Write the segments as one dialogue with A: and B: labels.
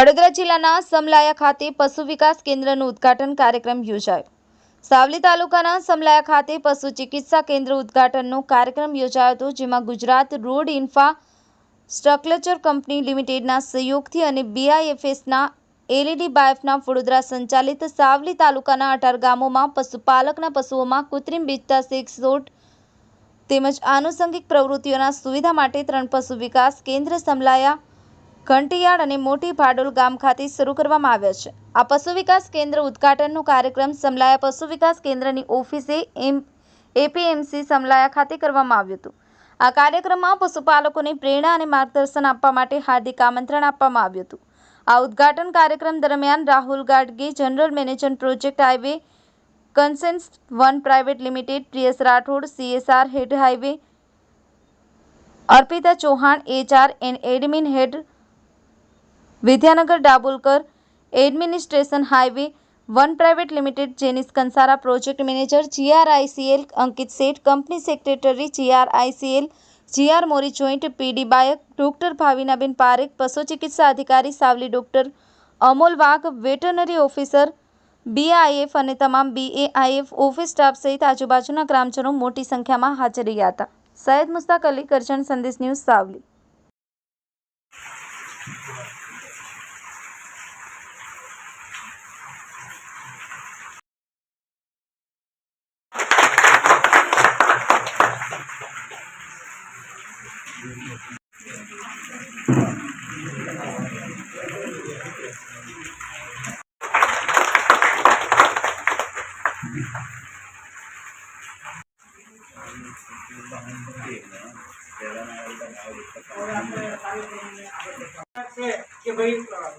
A: વડોદરા જિલ્લાના સમલાયા ખાતે પશુ વિકાસ કેન્દ્રનું ઉદ્ઘાટન કાર્યક્રમ યોજાયો. સાવલી તાલુકાના સમલાયા ખાતે પશુ ચિકિત્સા કેન્દ્ર ઉદ્ઘાટનનો કાર્યક્રમ યોજાયો હતો, જેમાં Gujarat road infrastructure company લિમિટેડના સહયોગથી અને બીઆઈએફએસના એલઈડી બાયફના વડોદરા સંચાલિત સાવલી તાલુકાના અઢાર ગામોમાં પશુપાલકના પશુઓમાં કૃત્રિમ બીજતા, સેક્સ સોટ તેમજ આનુષંગિક પ્રવૃત્તિઓના સુવિધા માટે ત્રણ પશુ વિકાસ કેન્દ્ર, સમલાયા ઘંટીયાળ અને મોટી ભાડોલ ગામ ખાતે શરૂ કરવામાં આવ્યા છે. આ પશુ વિકાસ કેન્દ્ર ઉદ્ઘાટનનો કાર્યક્રમ સમલાયા પશુ વિકાસ કેન્દ્રની ઓફિસે એમ, એપીએમસી સમલાયા ખાતે કરવામાં આવ્યું હતું. આ કાર્યક્રમમાં પશુપાલકોને પ્રેરણા અને માર્ગદર્શન આપવા માટે હાર્દિક આમંત્રણ આપવામાં આવ્યું હતું. આ ઉદ્ઘાટન કાર્યક્રમ દરમિયાન Rahul Gadge, general manager project highway, concessions one private limited Priyas Rathod CSR head highway, Arpita Chauhan HR and admin head Vidyanagar Dabolkar administration highway, one private limited Jenis Kansara project manager GRICL Ankit Sheth, company secretary GRICL GR Mori joint, PD બાયક, doctor Bhavinaben Parekh પશુ ચિકિત્સા અધિકારી Savli doctor, Amol વાઘ, veterinary officer, બીઆઈએફ અને તમામ બીએઆઈએફ office staff સહિત આજુબાજુના ગ્રામજનો મોટી સંખ્યામાં હાજર રહ્યા હતા. સૈયદ મુસ્તાક અલી, કરજણ સંદેશ ન્યૂઝ સાવલી.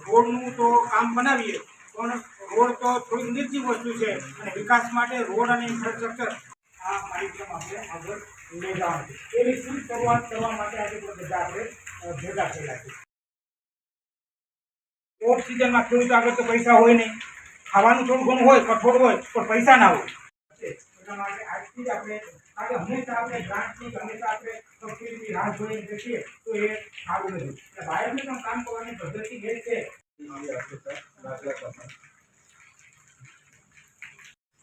B: રોડનું તો કામ બનાવીએ, પણ રોડ તો થોડીક નિર્જીવ વસ્તુ છે અને વિકાસ માટે રોડ અને ઇન્ફ્રાસ્ટ્રક્ચર આ માહિતી આપણે આગળ લઈ જવાનું છે. શું શરૂઆત કરવા માટે આજે બધા આપણે ભેગા થયેલા છે ઓફ સિઝનમાં ખેડૂત આગળ તો પૈસા હોય નહીં. ખાવાનું થોડું ઘણું હોય, કઠોળ હોય, પણ પૈસા ના હોય. એટલા માટે આજથી જ આપણે કારણ કે હંમેશા આપણે ગ્રાન્ટની કે હંમેશા આપણે સબસિડીની રાહ જોઈને બેસીએ તો એ સારું નથી એટલે બાયરને પણ કામ કરવાની પદ્ધતિ એ જ છે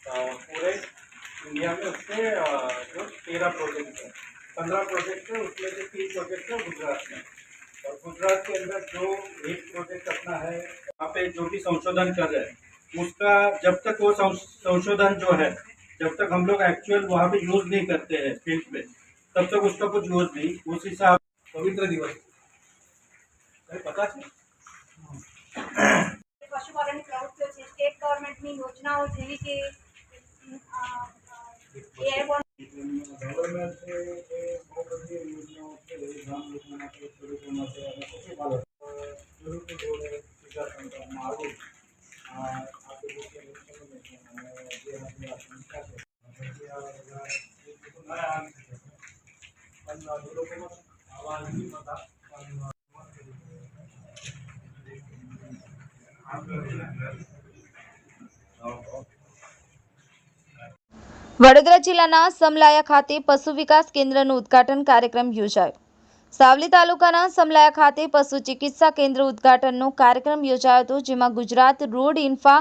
C: अ, पूरे इंडिया में उसके अ, जो तेरह प्रोजेक्ट है पंद्रह प्रोजेक्ट है उसमें से तीन प्रोजेक्ट है गुजरात में और गुजरात के अंदर जो एक प्रोजेक्ट अपना है वहाँ पे जो भी संशोधन कर रहे हैं उसका जब तक वो संश- संशोधन जो है जब तक हम लोग एक्चुअल वहाँ पे यूज़ नहीं करते हैं फील्ड में तब तक उसका कुछ यूज़ नहीं उस हिसाब पवित्र दिवस कहीं पता है
D: પશુપાલનની પ્રવૃત્તિઓ છે સ્ટેટ ગવર્મેન્ટની યોજનાઓ જેવી કે અ, અ, એરબોર્ન
B: ગવર્મેન્ટ છે
A: વડોદરા જિલ્લાના સમલાયા ખાતે પશુ વિકાસ કેન્દ્રનું ઉદ્ઘાટન કાર્યક્રમ યોજાયો. સાવલી તાલુકાના સમલાયા ખાતે પશુ ચિકિત્સા કેન્દ્ર ઉદ્ઘાટનનો કાર્યક્રમ યોજાયો હતો, જેમાં Gujarat road infra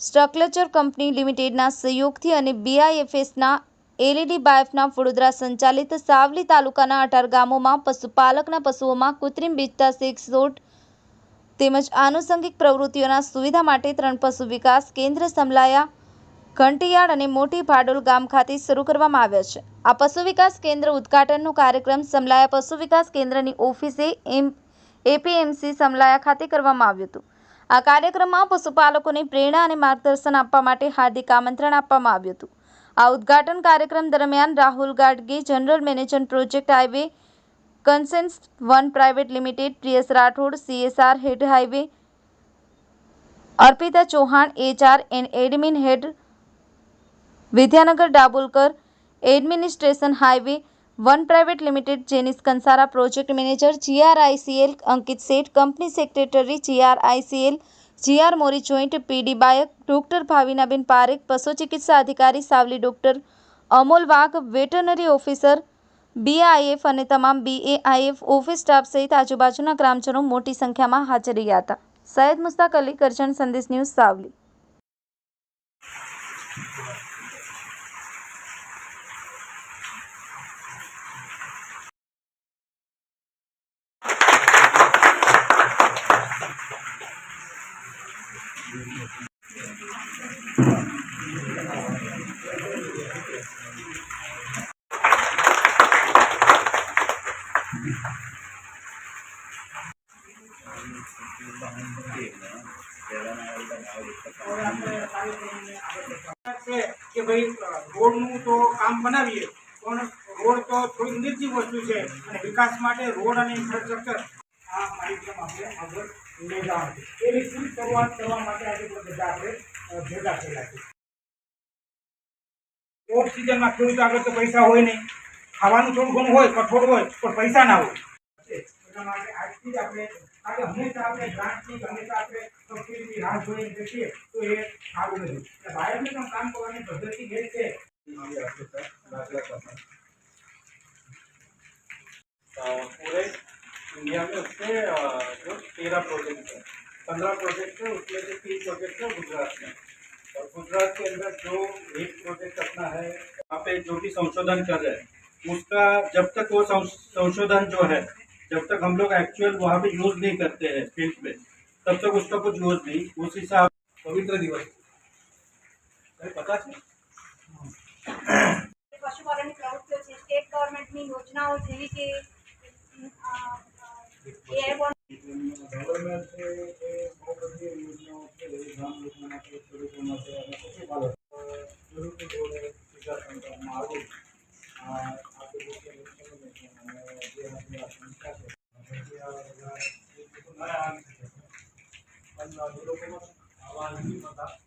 A: structure company લિમિટેડના સહયોગથી અને બીઆઈએફએસના એલઈડી બાયફના વડોદરા સંચાલિત સાવલી તાલુકાના અઢાર ગામોમાં પશુપાલકના પશુઓમાં કૃત્રિમ બીજતા સેક્સ સોટ તેમજ આનુષંગિક પ્રવૃત્તિઓના સુવિધા માટે ત્રણ પશુ વિકાસ કેન્દ્ર સમલાયા ઘંટીયાળ અને મોટી ભાડોલ ગામ ખાતે શરૂ કરવામાં આવ્યા છે. આ પશુ વિકાસ કેન્દ્ર ઉદ્ઘાટનનો કાર્યક્રમ સમલાયા પશુ વિકાસ કેન્દ્રની ઓફિસે એમ એપીએમસી સમલાયા ખાતે કરવામાં આવ્યું હતું. આ કાર્યક્રમમાં પશુપાલકોને પ્રેરણા અને માર્ગદર્શન આપવા માટે હાર્દિક આમંત્રણ આપવામાં આવ્યું હતું. આ ઉદ્ઘાટન કાર્યક્રમ દરમિયાન Rahul Gadge, general manager project highway, concessions one private limited Priyas Rathod, CSR head highway, Arpita Chauhan, HR and admin head, Vidyanagar Dabolkar, administration highway one private limited Jenis Kansara project manager GRICL Ankit Sheth, company secretary GRICL GR Mori joint, PD બાયક, doctor Bhavinaben Parekh, પશુ ચિકિત્સા અધિકારી Savli doctor, Amol વાઘ, veterinary officer, બીઆઈએફ અને તમામ બીએઆઈએફ office staff સહિત આજુબાજુના ગ્રામજનો મોટી સંખ્યામાં હાજર રહ્યા હતા. સૈયદ મુસ્તાક અલી, કરજણ સંદેશ ન્યૂઝ સાવલી.
B: કે ભાઈ, રોડનું તો કામ બનાવીએ, પણ રોડ તો થોડી નિર્જીવ વસ્તુ છે અને વિકાસ માટે રોડ અને ઇન્ફ્રાસ્ટ્રક્ચર આ કાર્યક્રમ આપણે આગળ લઈ જવાનું એવી શું શરૂઆત કરવા માટે આજે બધા આપણે ભેગા થયેલા છે ઓફ સિઝનમાં ખેડૂત આગળ તો પૈસા હોય નહીં. ખાવાનું થોડું ઘણું હોય કઠોળ હોય, પણ પૈસા ના હોય. એટલા માટે આજથી જ આપણે કારણ કે હંમેશા આપણે ગ્રાન્ટની કે હંમેશા આપણે સબસિડીની રાહ જોઈને બેસીએ તો એ સારું નથી એટલે બાયરને પણ કામ કરવાની પદ્ધતિ એ જ છે
C: अ, पूरे इंडिया में उसके अ, जो तेरह प्रोजेक्ट है पंद्रह प्रोजेक्ट है उसमें से तीन प्रोजेक्ट है गुजरात में और गुजरात के अंदर जो एक प्रोजेक्ट अपना है वहाँ पे जो भी संशोधन कर रहे हैं उसका जब तक वो संश- संशोधन जो है जब तक हम लोग एक्चुअल वहाँ पे यूज़ नहीं करते हैं फील्ड में तब तक उसका कुछ यूज़ नहीं उस हिसाब पवित्र दिवस कहीं पता है
D: પશુપાલનની પ્રવૃત્તિઓ છે સ્ટેટ ગવર્મેન્ટની યોજનાઓ જેવી કે એરબોર્ન
B: ગવર્મેન્ટ છે એ બહુ બધી યોજનાઓ છે એ ગામ લોકો માટે ખેડૂતો માટે અને પશુપાલક cuando uno menos.